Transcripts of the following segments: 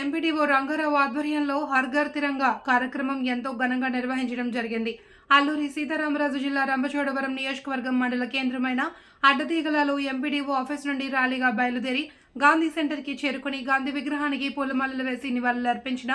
MPDO Rangarao ఆధ్వర్యంలో హర్ఘర్ తిరంగా కార్యక్రమం ఎంతో ఘనంగా నిర్వహించడం జరిగింది. అల్లూరి సీతారామరాజు జిల్లా రంభచోడవరం నియోజకవర్గం మండల కేంద్రమైన అడ్డతీగలలో ఎంపీడీఓ ఆఫీస్ నుండి ర్యాలీగా బయలుదేరి గాంధీ సెంటర్కి చేరుకుని గాంధీ విగ్రహానికి పూలమాలలు వేసి నివాళులర్పించిన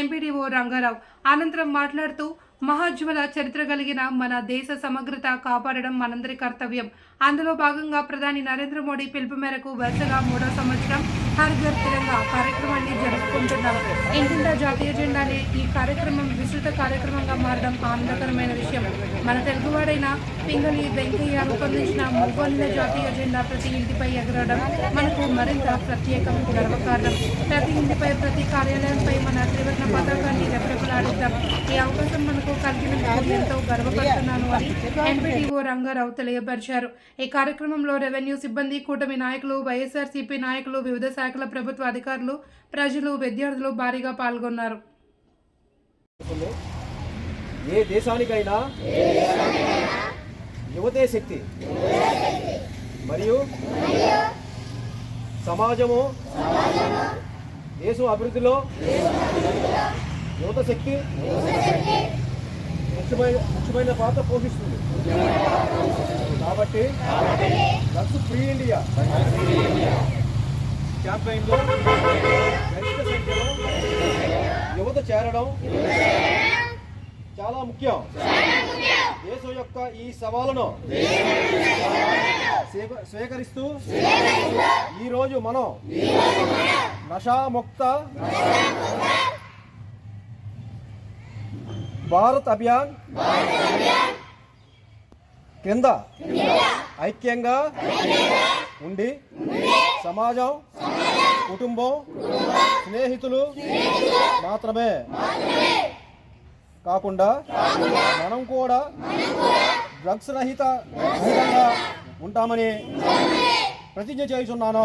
ఎంపీడీఓ రంగారావు. అనంతరం మాట్లాడుతూ మహాజ్వల చరిత్ర కలిగిన మన దేశ సమగ్రత కాపాడడం మనందరి కర్తవ్యం. అందులో భాగంగా ప్రధాని నరేంద్ర మోడీ పిలుపు మేరకు వరుసగా మూడో సంవత్సరం హర్ ఘర్ తిరంగా కార్యక్రమాన్ని జరుపుకుంటున్నాం ఇంటింటా జాతీయ జెండానే ఈ కార్యక్రమం విస్తృత కార్యక్రమంగా మారడం ఆనందకరమైన విషయం. మన తెలుగువాడైన పింగళి వెంకయ్య రూపొందించిన మూగోళ్ళ జాతీయ జెండా ప్రతి ఇంటిపై ఎగరడం మనకు మరింత ప్రత్యేకం గర్వకారణం. ప్రతి ఇంటిపై ప్రతి కార్యాలయంపై మన త్రివర్ణ పతాకాన్ని రెపరెపలాడిద్దాం. ఈ అవకాశం మనకు కలిగినందుకు ఎంతో గర్వపడుతున్నాను అని ఎంపీటీఓ రంగారావు తెలియపరిచారు. ఈ కార్యక్రమంలో రెవెన్యూ సిబ్బంది కూటమి నాయకులు వైఎస్ఆర్సీపీ నాయకులు వివిధ శాఖల ప్రభుత్వ అధికారులు ప్రజలు విద్యార్థులు భారీగా పాల్గొన్నారు. ఏ దేశానికైనా యువతే శక్తి. మరియు సమాజము దేశం అభివృద్ధిలో యువత శక్తి ముఖ్యమైన ముఖ్యమైన పాత్ర పోషిస్తుంది. కాబట్టి డ్రగ్స్ ఫ్రీ ఇండియా క్యాంపెయిన్లో గరిష్ట సంఖ్యలో యువత చేరడం చాలా ముఖ్యం. దేశం యొక్క ఈ సవాలును స్వీకరిస్తూ ఈరోజు మనం నషాముక్త భారత్ అభియాన్ కింద ఐక్యంగా ఉండి సమాజం కుటుంబం స్నేహితులు మాత్రమే కాకుండా మనం కూడా డ్రగ్స్ రహిత రహితంగా ఉంటామని ప్రతిజ్ఞ చేయుచున్నాను.